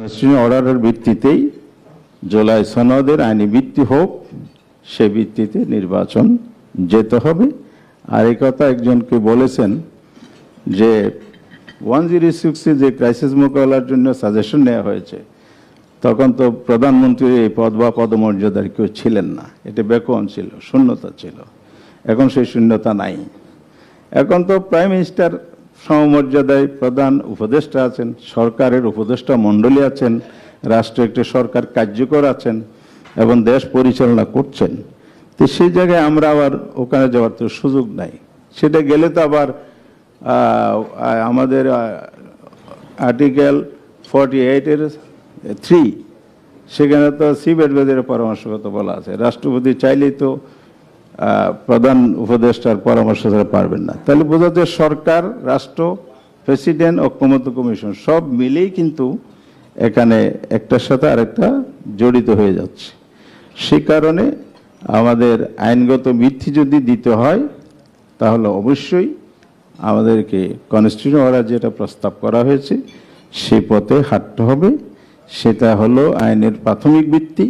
Constitution অর্ডারের ভিত্তিতেই জুলাই সনদের আইনি ভিত্তি হোক, সে ভিত্তিতে নির্বাচন যেতে হবে। আর এই কথা একজনকে বলেছেন যে ওয়ান জিরো সিক্সে যে ক্রাইসিস মোকাবেলার জন্য সাজেশন নেওয়া হয়েছে, তখন তো প্রধানমন্ত্রীর এই পদ বা পদমর্যাদার কেউ ছিলেন না। এটা বেকন ছিল, শূন্যতা ছিল। এখন সেই শূন্যতা নাই। এখন তো প্রাইম মিনিস্টার সমমর্যাদায় প্রধান উপদেষ্টা আছেন, সরকারের উপদেষ্টা মণ্ডলী আছেন, রাষ্ট্র একটি সরকার কার্যকর আছেন এবং দেশ পরিচালনা করছেন। তো সেই জায়গায় আমরা আবার ওখানে যাওয়ার তো সুযোগ নাই। সেটা গেলে তো আবার আমাদের আর্টিকেল ফর্টি এইটের থ্রি সেখানে তো সিবেট বেদের পরামর্শ কথা বলা আছে। রাষ্ট্রপতি চাইলেই তো প্রধান উপদেষ্টার পরামর্শ ছাড়া পারবেন না। তাহলে বোঝা যায় সরকার, রাষ্ট্র, প্রেসিডেন্ট ঐক্যমত্য কমিশন সব মিলেই কিন্তু এখানে একটার সাথে আরেকটা জড়িত হয়ে যাচ্ছে। সে কারণে আমাদের আইনগত ভিত্তি যদি দিতে হয়, তাহলে অবশ্যই আমাদেরকে কনস্টিটিউশন অর্ডার যেটা প্রস্তাব করা হয়েছে, সে পথে হাঁটতে হবে। সেটা হলো আইনের প্রাথমিক ভিত্তি,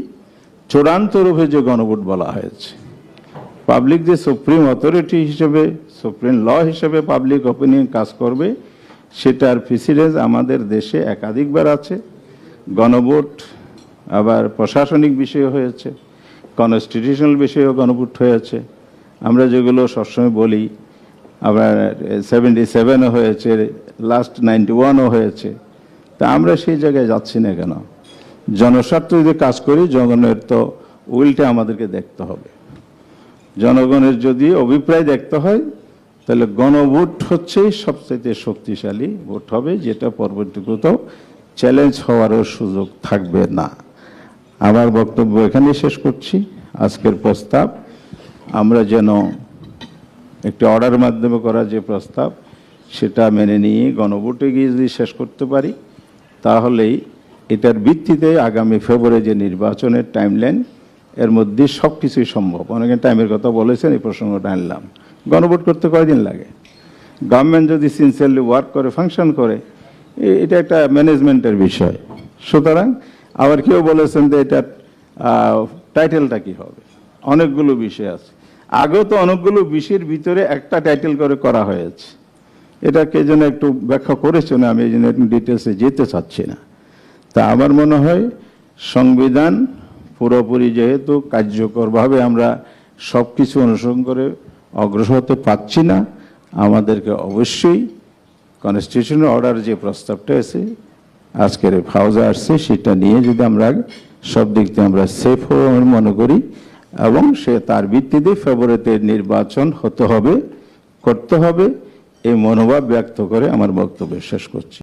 চূড়ান্ত রূপে যে গণভোট বলা হয়েছে। পাবলিক যে সুপ্রিম অথরিটি হিসেবে, সুপ্রিম ল হিসেবে পাবলিক অপিনিয়ন কাজ করবে, সেটার প্রেসিডেন্স আমাদের দেশে একাধিকবার আছে। গণভোট আবার প্রশাসনিক বিষয় হয়েছে কনস্টিটিউশনাল বিষয়েও গণভোট হয়েছে। আমরা যেগুলো সবসময় বলি, আবার সেভেন্টি সেভেনও হয়েছে লাস্ট নাইনটি ওয়ানও হয়েছে, তা আমরা সেই জায়গায় যাচ্ছি না কেন? জনস্বার্থ যদি কাজ করি, জনগণের তো উইলটা আমাদেরকে দেখতে হবে। জনগণের যদি অভিপ্রায় দেখতে হয়, তাহলে গণভোট হচ্ছে সবচেয়ে শক্তিশালী ভোট হবে, যেটা পরবর্তী কোথাও চ্যালেঞ্জ হওয়ারও সুযোগ থাকবে না। আমার বক্তব্য এখানেই শেষ করছি। আজকের প্রস্তাব, আমরা যেন একটি অর্ডার মাধ্যমে করা যে প্রস্তাব, সেটা মেনে নিয়ে গণভোটে গিয়ে যদি শেষ করতে পারি, তাহলেই এটার ভিত্তিতে আগামী ফেব্রুয়ারি যে নির্বাচনের টাইমলাইন এর মধ্যে সব কিছুই সম্ভব। অনেকে টাইমের কথা বলেছেন, এই প্রসঙ্গটা আনলাম। গণভোট করতে কয়দিন লাগে? গভর্নমেন্ট যদি সিনসিয়ারলি ওয়ার্ক করে ফাংশন করে এটা একটা ম্যানেজমেন্টের বিষয়। সুতরাং আবার কেউ বলেছেন যে এটার টাইটেলটা কি হবে? অনেকগুলো বিষয় আছে। আগেও তো অনেকগুলো বিষয়ের ভিতরে একটা টাইটেল করে করা হয়েছে। এটাকে যেন একটু ব্যাখ্যা করেছে, না আমি এই জন্য একটু ডিটেলসে যেতে চাচ্ছি না। তা আমার মনে হয় সংবিধান পুরোপুরি যেহেতু কার্যকরভাবে আমরা সব কিছু অনুসরণ করে অগ্রসর হতে পারছি না, আমাদেরকে অবশ্যই কনস্টিটিউশন অর্ডার যে প্রস্তাবটা এসে আজকের হাউজে আসছে, সেটা নিয়ে যদি আমরা সব দিক থেকে আমরা সেফ আমি মনে করি এবং সে তার ভিত্তিতে ফেব্রুয়ারিতে নির্বাচন হতে হবে, করতে হবে, এই মনোভাব ব্যক্ত করে আমার বক্তব্য শেষ করছি।